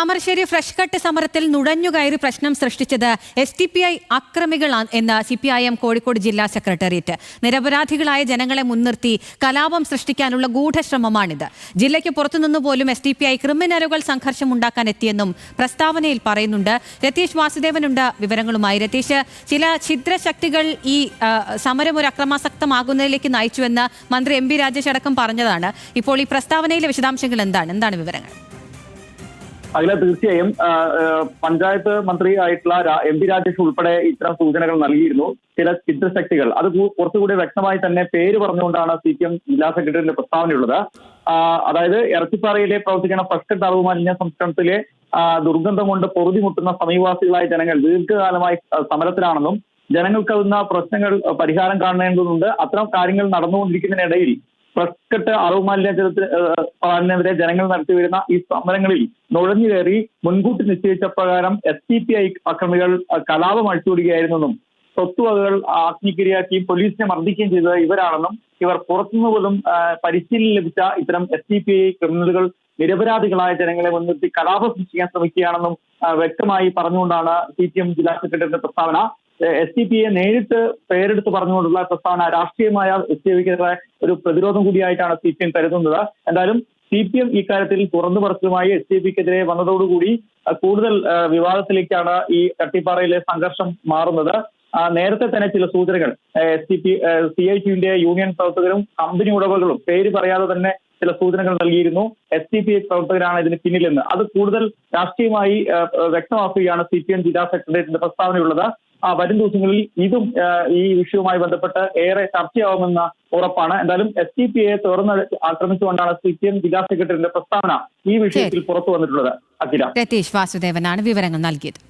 Thamarassery fresh cut സമരത്തിൽ നുഴഞ്ഞുകയറി പ്രശ്നം സൃഷ്ടിച്ചത് എസ് ടി പി ഐ അക്രമികളാണ് എന്ന് C P I M Kozhikode ജില്ലാ സെക്രട്ടേറിയറ്റ്. നിരപരാധികളായ ജനങ്ങളെ മുൻനിർത്തി കലാപം സൃഷ്ടിക്കാനുള്ള ഗൂഢശ്രമമാണിത്. ജില്ലയ്ക്ക് പുറത്തുനിന്ന് പോലും എസ് ടി പി ഐ ക്രിമിനലുകൾ സംഘർഷം ഉണ്ടാക്കാൻ എത്തിയെന്നും പ്രസ്താവനയിൽ പറയുന്നുണ്ട്. രതീഷ് വാസുദേവനുണ്ട് വിവരങ്ങളുമായി. രതീഷ് ചില ഛിദ്രശക്തികൾ ഈ സമരം ഒരു അക്രമാസക്തമാകുന്നതിലേക്ക് നയിച്ചുവെന്ന് മന്ത്രി എം പി രാജേഷ് അടക്കം പറഞ്ഞതാണ്. ഇപ്പോൾ ഈ പ്രസ്താവനയിലെ വിശദാംശങ്ങൾ എന്താണ്? എന്താണ് വിവരങ്ങൾ? അഖില തീർച്ചയായും പഞ്ചായത്ത് മന്ത്രി ആയിട്ടുള്ള എം പി രാജേഷ് ഉൾപ്പെടെ ഇത്തരം സൂചനകൾ നൽകിയിരുന്നു. ചില ചിത്രശക്തികൾ. അത് കുറച്ചുകൂടി വ്യക്തമായി തന്നെ പേര് പറഞ്ഞുകൊണ്ടാണ് സി പി എം ജില്ലാ സെക്രട്ടറിയുടെ പ്രസ്താവനയുള്ളത്. അതായത് ഇറച്ചിപ്പാറയിലെ പ്രവർത്തിക്കുന്ന ഫസ്റ്റ് ടർവ് മാലിന്യ സംസ്കരണത്തിലെ ദുർഗന്ധം കൊണ്ട് പൊറുതിമുട്ടുന്ന സമീപവാസികളായ ജനങ്ങൾ ദീർഘകാലമായി സമരത്തിലാണെന്നും ജനങ്ങൾക്കാവുന്ന പ്രശ്നങ്ങൾ പരിഹാരം കാണേണ്ടതുണ്ട്. അത്തരം കാര്യങ്ങൾ നടന്നുകൊണ്ടിരിക്കുന്നതിനിടയിൽ പ്രസ്കട്ട് അറവ് മാലിന്യത്തിൽ പറഞ്ഞെതിരെ ജനങ്ങൾ നടത്തി വരുന്ന ഈ സമരങ്ങളിൽ നുഴഞ്ഞു കയറി മുൻകൂട്ടി നിശ്ചയിച്ച പ്രകാരം എസ് ടി പി ഐ അക്രമികൾ കലാപം അഴിച്ചുവിടുകയായിരുന്നെന്നും സ്വത്തുവകകൾ ആജ്ഞിക്കിരയാക്കുകയും പോലീസിനെ മർദ്ദിക്കുകയും ചെയ്തത് ഇവരാണെന്നും ഇവർ പുറത്തുനിന്ന് പോലും പരിശീലനം ലഭിച്ച ഇത്തരം എസ് ടി പി ഐ ക്രിമിനലുകൾ നിരപരാധികളായ ജനങ്ങളെ മുൻനിർത്തി കലാപം സൃഷ്ടിക്കാൻ ശ്രമിക്കുകയാണെന്നും വ്യക്തമായി പറഞ്ഞുകൊണ്ടാണ് സി പി എം ജില്ലാ സെക്രട്ടറിയുടെ പ്രസ്താവന എസ് ഡി പി എ നേരിട്ട് പേരെടുത്ത് പറഞ്ഞുകൊണ്ടുള്ള പ്രസ്താവന രാഷ്ട്രീയമായ എസ് ഡി പിക്കെതിരെ ഒരു പ്രതിരോധം കൂടിയായിട്ടാണ് സി പി എം കരുതുന്നത്. എന്തായാലും സി പി എം ഇക്കാര്യത്തിൽ തുറന്നു പറച്ചിലുമായി എസ് ഡി പിക്കെതിരെ വന്നതോടുകൂടി കൂടുതൽ വിവാദത്തിലേക്കാണ് ഈ കട്ടിപ്പാറയിലെ സംഘർഷം മാറുന്നത്. നേരത്തെ തന്നെ ചില സൂചനകൾ S D P C I ടിയുടെ യൂണിയൻ പ്രവർത്തകരും കമ്പനി ഉടമകളും പേര് പറയാതെ തന്നെ ചില സൂചനകൾ നൽകിയിരുന്നു. എസ് ഡി പി പ്രവർത്തകരാണ് ഇതിന് പിന്നിലെന്ന്. അത് കൂടുതൽ രാഷ്ട്രീയമായി വ്യക്തമാക്കുകയാണ് സി പി എം ജില്ലാ സെക്രട്ടേറിയറ്റിന്റെ പ്രസ്താവനയുള്ളത് ആ വരും ദിവസങ്ങളിൽ ഇതും ഈ വിഷയവുമായി ബന്ധപ്പെട്ട് ഏറെ ചർച്ചയാവുമെന്ന ഉറപ്പാണ്. എന്തായാലും എസ് ടി പി എ തുറന്ന് ആക്രമിച്ചുകൊണ്ടാണ് സി പി എം ജില്ലാ സെക്രട്ടറിയുടെ പ്രസ്താവന ഈ വിഷയത്തിൽ പുറത്തു വന്നിട്ടുള്ളത്. അഖില. രതീഷ് വാസുദേവനാണ് വിവരങ്ങൾ നൽകിയത്.